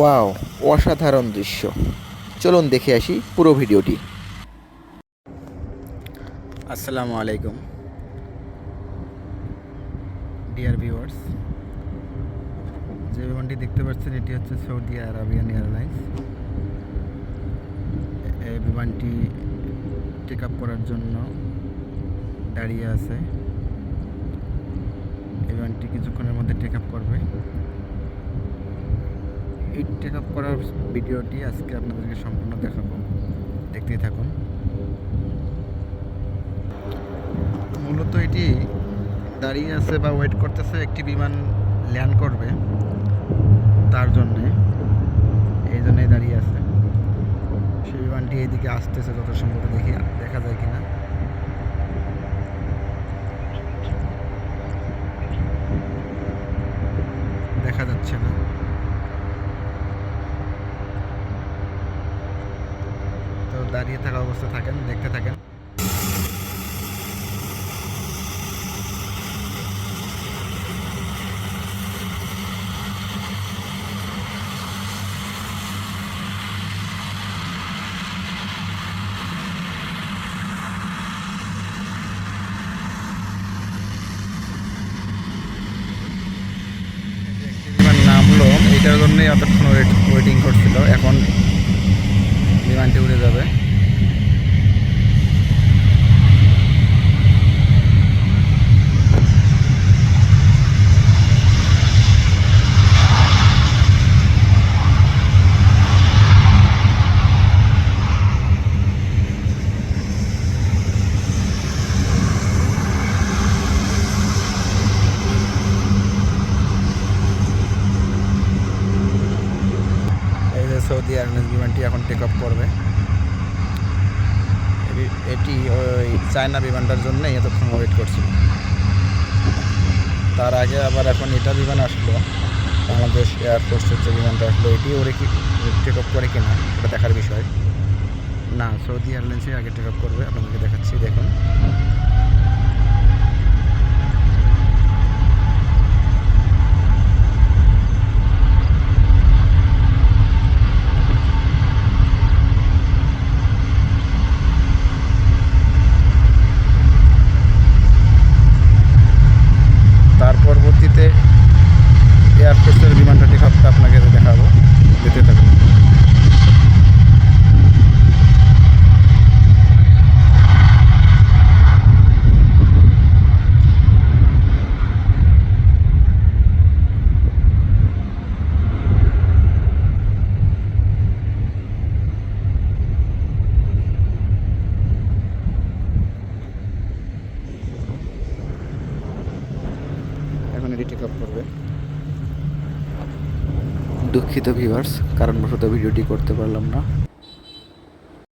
Wow, অসাধারণ দৃশ্য। চলুন দেখে আসি পুরো ভিডিওটি। আসসালামু আলাইকুম। ডিয়ার ভিউয়ার্স যে বিমানটি দেখতে পাচ্ছেন, এটি হচ্ছে সৌদি আরাবিয়ান এয়ারলাইন্স এই বিমানটি টেক আপ করার জন্য দাঁড়িয়ে আছে। বিমানটি কিছুক্ষণের মধ্যে টেক আপ করবে। এই টেক আপ করার ভিডিওটি আজকে আপনাদেরকে সম্পূর্ণ দেখাবো। দেখতেই থাকুন। মূলত এটি দাঁড়িয়ে আছে বা ওয়েট করতেছে একটি বিমান ল্যান্ড করবে তার জন্যে। এই জন্যই দাঁড়িয়ে আছে। সেই বিমানটি এইদিকে আসতেছে যত সম্ভব দেখি, দেখা যায় কিনা। দেখা যাচ্ছে না। দাঁড়িয়ে থাকা অবস্থা থাকেন, দেখতে থাকেন। নামলো এটার জন্যই এতক্ষণ ওয়েট ওয়েটিং করছিল। এখন বিমানটি উড়ে যাবে এই যে সৌদি এয়ারলাইন্স বিমানটি এখন টেক অফ করবে। এটি- ওই চায়না বিমানটার জন্যই এতক্ষণ ওয়েট করছিল। তার আগে আবার এখন এটা বিমান আসলো, বাংলাদেশ এয়ারফোর্সের যে বিমানটা আসলো এটি ওরে কি টেক অফ করে কিনা, এটা দেখার বিষয়। না, সৌদি এয়ারলাইন্সই আগে টেক অফ করবে, আপনাদেরকে দেখাচ্ছি, দেখুন তার পরবর্তীতে এয়ারফোর্সের বিমানটা টেক অফ আপনাকে দেখাবো যেতে থাকুন এটি টেক আপ করবে। দুঃখিত ভিউয়ার্স কারণবশত ভিডিওটি করতে পারলাম না।